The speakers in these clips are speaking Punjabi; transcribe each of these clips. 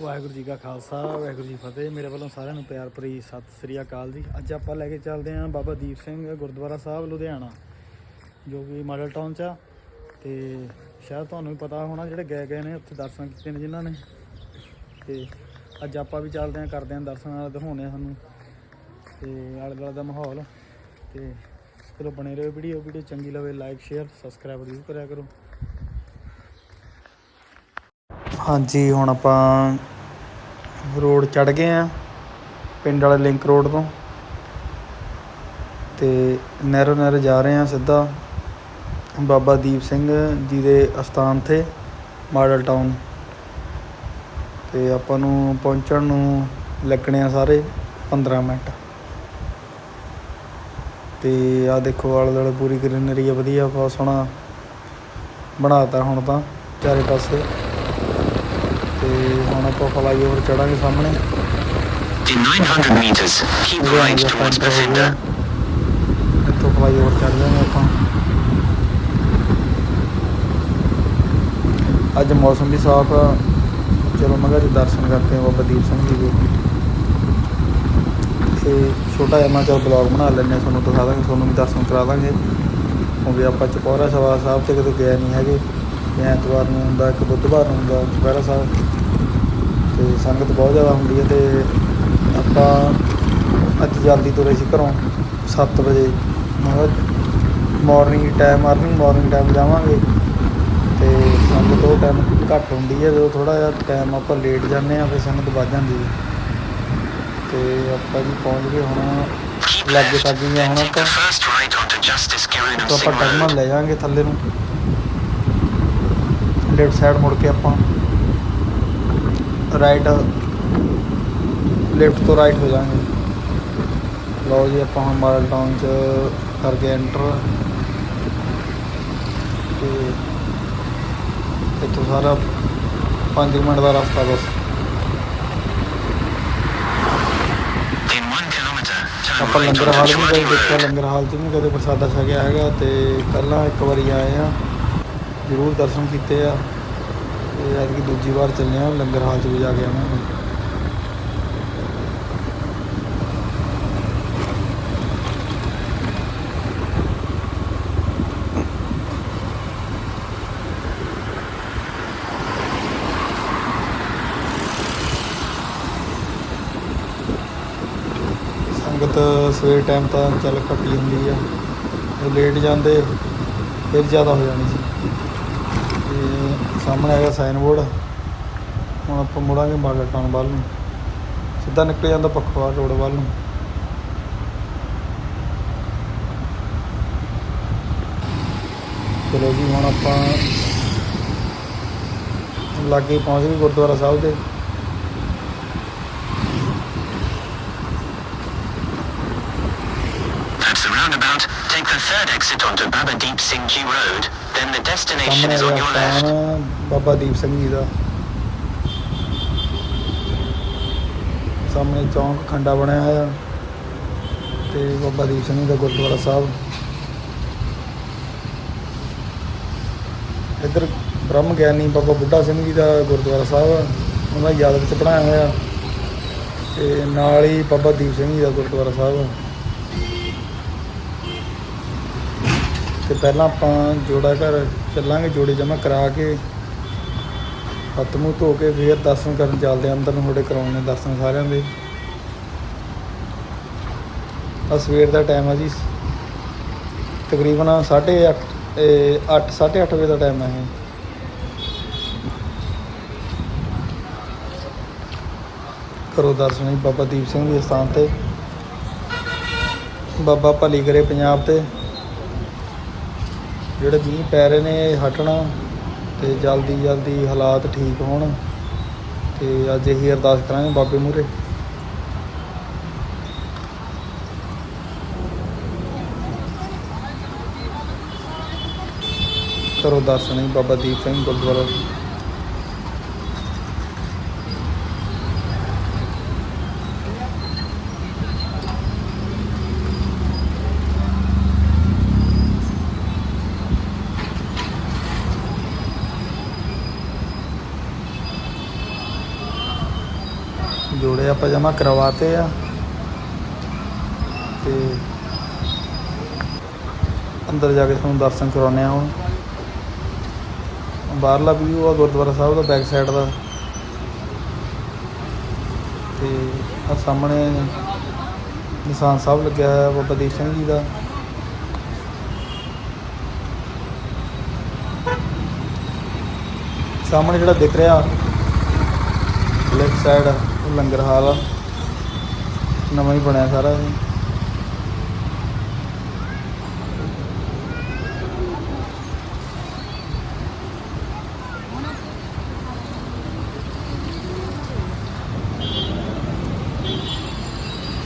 ਵਾਹਿਗੁਰੂ ਜੀ ਕਾ ਖਾਲਸਾ, ਵਾਹਿਗੁਰੂ ਜੀ ਫਤਿਹ। ਮੇਰੇ ਵੱਲੋਂ ਸਾਰਿਆਂ ਨੂੰ ਪਿਆਰ ਭਰੀ ਸਤਿ ਸ੍ਰੀ ਅਕਾਲ ਜੀ। ਅੱਜ ਆਪਾਂ ਲੈ ਕੇ ਚੱਲਦੇ ਹਾਂ ਬਾਬਾ ਦੀਪ ਸਿੰਘ ਗੁਰਦੁਆਰਾ ਸਾਹਿਬ, ਲੁਧਿਆਣਾ, ਜੋ ਕਿ ਮਾਡਲ ਟਾਊਨ 'ਚ ਆ। ਤੇ ਸ਼ਾਇਦ ਤੁਹਾਨੂੰ ਵੀ ਪਤਾ ਹੋਣਾ, ਜਿਹੜੇ ਗਏ ਗਏ ਨੇ, ਉੱਥੇ ਦਰਸ਼ਨ ਕੀਤੇ ਨੇ ਜਿਨ੍ਹਾਂ ਨੇ। ਤੇ ਅੱਜ ਆਪਾਂ ਵੀ ਚੱਲਦੇ ਹਾਂ, ਕਰਦੇ ਹਾਂ ਦਰਸ਼ਨ ਦਿਖਾਉਂਦੇ ਹਾਂ ਸਾਨੂੰ ਤੇ ਆਲੇ ਦੁਆਲੇ ਦਾ ਮਾਹੌਲ। ਤੇ ਚਲੋ ਬਣੇ ਰਹੋ ਵੀਡੀਓ ਵੀਡੀਓ ਚੰਗੀ ਲਵੇ, ਲਾਈਕ, ਸ਼ੇਅਰ, ਸਬਸਕ੍ਰਾਈਬ ਜ਼ਰੂਰ ਕਰਿਆ ਕਰੋ। ਹਾਂਜੀ, ਹੁਣ ਆਪਾਂ ਰੋਡ ਚੜ੍ਹ ਗਏ ਹਾਂ ਪਿੰਡ ਵਾਲੇ ਲਿੰਕ ਰੋਡ ਤੋਂ। ਅਤੇ ਨਹਿਰੋ ਨਹਿਰ ਜਾ ਰਹੇ ਹਾਂ ਸਿੱਧਾ, ਬਾਬਾ ਦੀਪ ਸਿੰਘ ਜੀ ਦੇ ਅਸਥਾਨ ਤੇ, ਮਾਡਲ ਟਾਊਨ। ਅਤੇ ਆਪਾਂ ਨੂੰ ਪਹੁੰਚਣ ਨੂੰ ਲੱਗਣੇ ਆ ਸਾਰੇ 15 ਮਿੰਟ। ਤੇ ਆ ਦੇਖੋ, ਆਲੇ ਦੁਆਲੇ ਪੂਰੀ ਗ੍ਰੀਨਰੀ ਆ, ਵਧੀਆ ਬਹੁਤ ਸੋਹਣਾ ਬਣਾਤਾ ਹੁਣ ਤਾਂ, ਚਾਰੇ ਪਾਸੇ। ਹੁਣ ਆਪਾਂ ਫਲਾਈਓਵਰ ਚੜਾਂਗੇ ਸਾਹਮਣੇ। In 900 meters, keep right towards। Bafinda. ਇੱਥੋਂ ਫਲਾਈਓਵਰ ਚੜ ਜਾਵਾਂਗੇ ਆਪਾਂ। ਅੱਜ ਮੌਸਮ ਵੀ ਸਾਫ਼ ਆ। ਚਲੋ ਮਗਾ ਜੀ ਦਰਸ਼ਨ ਕਰਦੇ ਹਾਂ ਬਾਬਾ ਦੀਪ ਸਿੰਘ ਜੀ ਦੇ। ਤੇ ਛੋਟਾ ਜਿਹਾ ਮੈਂ ਚਲ ਬਲੌਗ ਬਣਾ ਲੈਂਦੇ ਹਾਂ ਤੁਹਾਨੂੰ ਦਿਖਾ ਦਾਂਗੇ ਤੁਹਾਨੂੰ ਵੀ ਦਰਸ਼ਨ ਕਰਾ ਦਾਂਗੇ। ਕਿਉਂਕਿ ਆਪਾਂ ਚਪੌਰਾ ਸਵਾ ਸਾਹਿਬ ਤੇ ਕਦੇ ਗਏ ਨਹੀਂ ਹੈਗੇ। ਐਤਵਾਰ ਨੂੰ ਹੁੰਦਾ ਇੱਕ ਬੁੱਧਵਾਰ ਨੂੰ ਹੁੰਦਾ ਚੁਪਹਿਰਾ ਸਾਹਿਬ। ਤੇ ਸੰਗਤ ਬਹੁਤ ਜ਼ਿਆਦਾ ਹੁੰਦੀ ਹੈ ਤੇ ਆਪਾਂ ਅੱਜ ਜਲਦੀ ਤੁਰੇ ਸੀ ਘਰੋਂ 7 ਵਜੇ। ਮਤਲਬ morning time earning morning time ਜਾਵਾਂਗੇ। ਤੇ ਸੰਗਤ ਉਹ ਟਾਈਮ ਘੱਟ ਹੁੰਦੀ ਹੈ ਜਦੋਂ ਥੋੜਾ ਜਿਹਾ ਟਾਈਮ ਆਪਾਂ ਲੇਟ ਜਾਂਦੇ ਆ ਫਿਰ ਸੰਗਤ ਵੱਧ ਜਾਂਦੀ ਹੈ। ਤੇ ਆਪਾਂ ਜੀ ਪਹੁੰਚ ਗਏ ਹੁਣ Keep ਲਾਗੇ left, ਹੁਣ ਆਪਾਂ। ਤੋਂ ਆਪਾਂ Singh ਲੈ ਜਾਾਂਗੇ ਥੱਲੇ ਨੂੰ। ਲੈਫਟ ਸਾਈਡ ਮੁੜ ਕੇ ਆਪਾਂ। ਰਾਈਟ ਲੈਫਟ ਤੋਂ ਰਾਈਟ ਹੋ ਜਾਾਂਗੇ ਲਓ ਜੀ, ਆਪਾਂ ਹੁਣ ਮਾਡਲ ਟਾਊਨ ਚ ਕਰ ਗਏ ਐਂਟਰ ਤੇ ਇੱਥੋਂ ਸਾਰਾ 5 ਮਿੰਟ ਦਾ ਰਸਤਾ ਬਸ। ਆਪਾਂ ਲੰਗਰ ਹਾਲ ਵੀ ਕਦੇ Chwadi ਦੇਖਿਆ, ਲੰਗਰ ਹਾਲ 'ਚ ਵੀ ਕਦੇ ਪ੍ਰਸਾਦਾ ਛਕਿਆ ਹੈਗਾ। ਤੇ ਪਹਿਲਾਂ ਇੱਕ ਵਾਰੀ ਆਏ ਆ ਜ਼ਰੂਰ ਦਰਸ਼ਨ ਕੀਤੇ ਆ। ਤੇ ਅੱਜ ਦੂਜੀ ਵਾਰ ਚੱਲੇ ਆ, ਲੰਗਰ ਹਾਲ 'ਚ ਵੀ ਜਾ ਕੇ ਆਵਾਂਗੇ ਸੰਗਤ ਸਵੇਰ ਟਾਈਮ ਤਾਂ ਚੱਲ ਘੱਟੀ ਹੁੰਦੀ ਆ। ਲੇਟ ਜਾਂਦੇ, ਫਿਰ ਜ਼ਿਆਦਾ ਹੋ ਜਾਣੀ ਸੀ। ਤੇ ਸਾਹਮਣੇ ਹੈਗਾ ਸਾਈਨ ਬੋਰਡ ਹੁਣ ਆਪਾਂ ਮੁੜਾਂਗੇ ਮਾਡਲ ਟਾਊਨ ਵੱਲ ਨੂੰ। ਸਿੱਧਾ ਨਿਕਲ ਜਾਂਦਾ ਪਖਵਾ ਰੋਡ ਵੱਲ ਨੂੰ। ਚਲੋ ਜੀ, ਹੁਣ ਆਪਾਂ ਲਾਗੇ ਪਹੁੰਚ ਗਏ ਗੁਰਦੁਆਰਾ ਸਾਹਿਬ ਦੇ। The roundabout, take the third exit onto Baba Deep Singh Ji Road. Then the destination is on your left. Baba Deep Singh ji ਦਾ ਸਾਹਮਣੇ ਚੌਂਕ ਖੰਡਾ ਬਣਿਆ ਹੋਇਆ ਤੇ ਬਾਬਾ ਦੀਪ ਸਿੰਘ ਜੀ ਦਾ ਗੁਰਦੁਆਰਾ ਸਾਹਿਬ ਇੱਧਰ ਬ੍ਰਹਮ ਗਿਆਨੀ ਬਾਬਾ ਬੁੱਢਾ ਸਿੰਘ ਜੀ ਦਾ ਗੁਰਦੁਆਰਾ ਸਾਹਿਬ ਆ, ਉਹਨਾਂ ਦੀ ਯਾਦ ਵਿੱਚ ਬਣਾਇਆ ਹੋਇਆ ਤੇ ਨਾਲ ਹੀ ਬਾਬਾ ਦੀਪ ਸਿੰਘ ਜੀ ਦਾ ਗੁਰਦੁਆਰਾ ਸਾਹਿਬ ਆ। ਤੇ ਪਹਿਲਾਂ ਆਪਾਂ ਜੋੜਾ ਘਰ ਚੱਲਾਂਗੇ, ਜੋੜੇ ਜਮਾ ਕਰਾ ਕੇ। ਹੱਥ ਮੂੰਹ ਧੋ ਕੇ ਫੇਰ ਦਰਸ਼ਨ ਕਰਨ ਚੱਲਦੇ ਹਾਂ, ਅੰਦਰ ਨੂੰ ਥੋੜੇ ਕਰਾਉਣੇ ਦਰਸ਼ਨ ਸਾਰਿਆਂ ਦੇ। ਆ ਸਵੇਰ ਦਾ ਟਾਈਮ ਆ ਜੀ। ਤਕਰੀਬਨ 8:30 8 8:30 ਵਜੇ ਦਾ ਟਾਈਮ ਹੈ ਇਹ। ਕਰੋ ਦਰਸ਼ਨ ਜੀ ਬਾਬਾ ਦੀਪ ਸਿੰਘ ਦੇ ਸਥਾਨ ਤੇ, ਬਾਬਾ ਭਲੀ ਕਰੇ ਪੰਜਾਬ ਤੇ। ਜਿਹੜੇ ਮੀਂਹ ਪੈ ਰਹੇ ਨੇ ਇਹ ਹਟਣਾ ਤੇ ਜਲਦੀ ਜਲਦੀ ਹਾਲਾਤ ਠੀਕ ਹੋਣ ਤੇ ਅੱਜ ਇਹੀ ਅਰਦਾਸ ਕਰਾਂਗੇ ਬਾਬੇ ਮੂਰੇ ਕਰੋ ਦਰਸ਼ਨ ਬਾਬਾ ਦੀਪ ਸਿੰਘ ਗੁਰਦੁਆਰਾ। ਜੋੜੇ ਆਪਾਂ ਜਮਾ ਕਰਵਾਤੇ ਆ। ਤੇ ਅੰਦਰ ਜਾ ਕੇ ਤੁਹਾਨੂੰ ਦਰਸ਼ਨ ਕਰਾਉਣੇ ਆ ਹੁਣ। ਬਾਹਰਲਾ ਵਿਊ ਆ ਗੁਰਦੁਆਰਾ ਸਾਹਿਬ ਦਾ ਬੈਕ ਸਾਈਡ ਦਾ। ਤੇ ਆ ਸਾਹਮਣੇ ਨਿਸ਼ਾਨ ਸਾਹਿਬ ਲੱਗਿਆ ਹੋਇਆ ਬਾਬਾ ਦੀਪ ਸਿੰਘ ਜੀ ਦਾ। ਸਾਹਮਣੇ ਜਿਹੜਾ ਦਿਖ ਰਿਹਾ ਲੈਫਟ ਸਾਈਡ ਲੰਗਰ ਹਾਲ ਆ। ਨਵਾਂ ਹੀ ਬਣਿਆ ਸਾਰਾ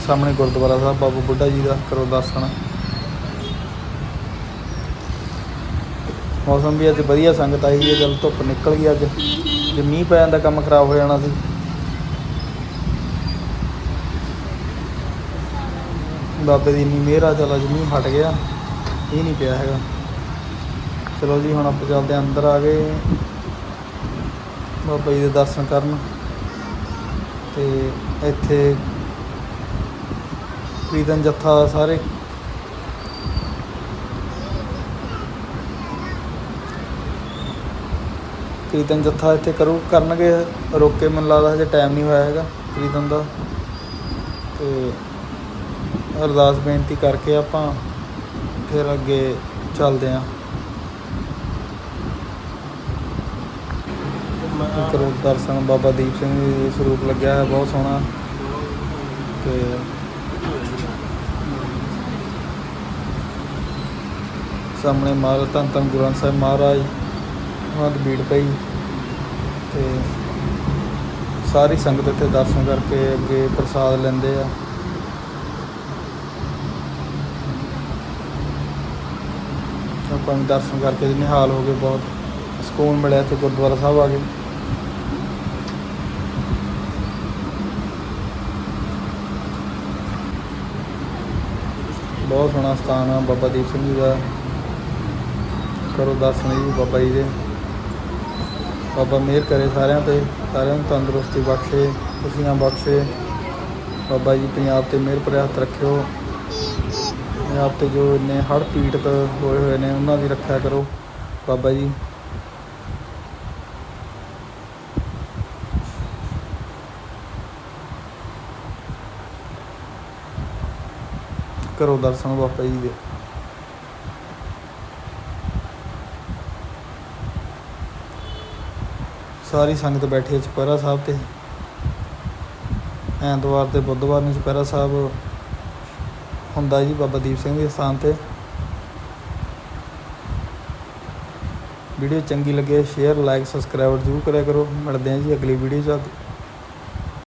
ਸਾਹਮਣੇ ਗੁਰਦੁਆਰਾ ਸਾਹਿਬ, ਬਾਬਾ ਬੁੱਢਾ ਜੀ ਦਾ, ਕਰੋ ਦਰਸ਼ਨ। ਮੌਸਮ ਵੀ ਅੱਜ ਵਧੀਆ, ਸੰਗਤ ਆਈ ਹੈ ਜਦ ਧੁੱਪ ਨਿਕਲ ਗਈ ਅੱਜ। ਜੇ ਮੀਂਹ ਪੈ ਜਾਂਦਾ ਕੰਮ ਖਰਾਬ ਹੋ ਜਾਣਾ ਸੀ। ਬਾਬੇ ਦੀ ਇੰਨੀ ਮਿਹਰ ਆ, ਚਲ ਅੱਜ ਮੀਂਹ ਹਟ ਗਿਆ ਇਹ ਨਹੀਂ ਪਿਆ ਹੈਗਾ। ਚਲੋ ਜੀ, ਹੁਣ ਆਪਾਂ ਚੱਲਦੇ ਹਾਂ ਅੰਦਰ ਆ ਗਏ ਬਾਬਾ ਜੀ ਦੇ ਦਰਸ਼ਨ ਕਰਨ। ਤੇ ਇੱਥੇ ਕੀਰਤਨ ਜੱਥਾ ਸਾਰੇ। ਕੀਰਤਨ ਜੱਥਾ ਇੱਥੇ ਕਰੂ, ਕਰਨਗੇ, ਰੋਕੇ ਮੈਨੂੰ ਲੱਗਦਾ ਹਜੇ ਟਾਈਮ ਨਹੀਂ ਹੋਇਆ ਹੈਗਾ ਕੀਰਤਨ ਦਾ। ਤੇ ਅਰਦਾਸ ਬੇਨਤੀ ਕਰਕੇ ਆਪਾਂ ਫਿਰ ਅੱਗੇ ਚੱਲਦੇ ਆਂ। ਕਰੋ ਦਰਸ਼ਨ ਬਾਬਾ ਦੀਪ ਸਿੰਘ ਜੀ ਦੇ ਸਰੂਪ ਲੱਗਿਆ ਹੈ ਬਹੁਤ ਸੋਹਣਾ। ਤੇ ਸਾਹਮਣੇ ਮਹਾਰਾਜ ਧੰਨ ਧੰਨ ਗੁਰੂ ਗ੍ਰੰਥ ਸਾਹਿਬ ਮਹਾਰਾਜ ਉਹਨਾਂ ਦੀ ਭੀੜ ਪਈ। ਤੇ ਸਾਰੀ ਸੰਗਤ ਇੱਥੇ ਦਰਸ਼ਨ ਕਰਕੇ ਅੱਗੇ ਪ੍ਰਸਾਦ ਲੈਂਦੇ ਆ। ਆਪਾਂ ਵੀ ਦਰਸ਼ਨ ਕਰਕੇ ਨਿਹਾਲ ਹੋ ਗਏ ਬਹੁਤ। ਸਕੂਨ ਮਿਲਿਆ ਇੱਥੇ ਗੁਰਦੁਆਰਾ ਸਾਹਿਬ ਆ ਗਏ ਬਹੁਤ ਸੋਹਣਾ ਸਥਾਨ ਆ ਬਾਬਾ ਦੀਪ ਸਿੰਘ ਜੀ ਦਾ। ਕਰੋ ਦਰਸ਼ਨ ਜੀ ਬਾਬਾ ਜੀ ਦੇ। ਬਾਬਾ ਮਿਹਰ ਕਰੇ ਸਾਰਿਆਂ ਤੇ, ਸਾਰਿਆਂ ਨੂੰ ਤੰਦਰੁਸਤੀ ਬਖਸ਼ੇ, ਖੁਸ਼ੀਆਂ ਬਖਸ਼ੇ। ਬਾਬਾ ਜੀ ਪੰਜਾਬ ਤੇ ਮਿਹਰ ਭਰਿਆ ਰੱਖਿਓ। ਪੰਜਾਬ ਤੇ ਜੋ ਇੰਨੇ ਹੜ੍ਹ ਪੀੜਤ ਹੋਏ ਹੋਏ ਨੇ, ਉਹਨਾਂ ਦੀ ਰੱਖਿਆ ਕਰੋ, ਬਾਬਾ ਜੀ। ਕਰੋ ਦਰਸ਼ਨ ਬਾਬਾ ਜੀ ਦੇ। ਸਾਰੀ ਸੰਗਤ ਬੈਠੀ ਹੈ ਚੁਪਹਿਰਾ ਸਾਹਿਬ ਤੇ। ਐਤਵਾਰ ਤੇ ਬੁੱਧਵਾਰ ਨੂੰ ਚੁਪਹਿਰਾ ਸਾਹਿਬ ਹੁੰਦਾ ਜੀ ਬਾਬਾ ਦੀਪ ਸਿੰਘ ਦੇ ਸਥਾਨ ਤੇ। ਵੀਡੀਓ ਚੰਗੀ ਲੱਗੇ ਸ਼ੇਅਰ ਲਾਈਕ ਸਬਸਕ੍ਰਾਈਬ ਜ਼ਰੂਰ ਕਰਿਆ ਕਰੋ। ਮਿਲਦੇ ਹਾਂ ਜੀ ਅਗਲੀ ਵੀਡੀਓ 'ਚ।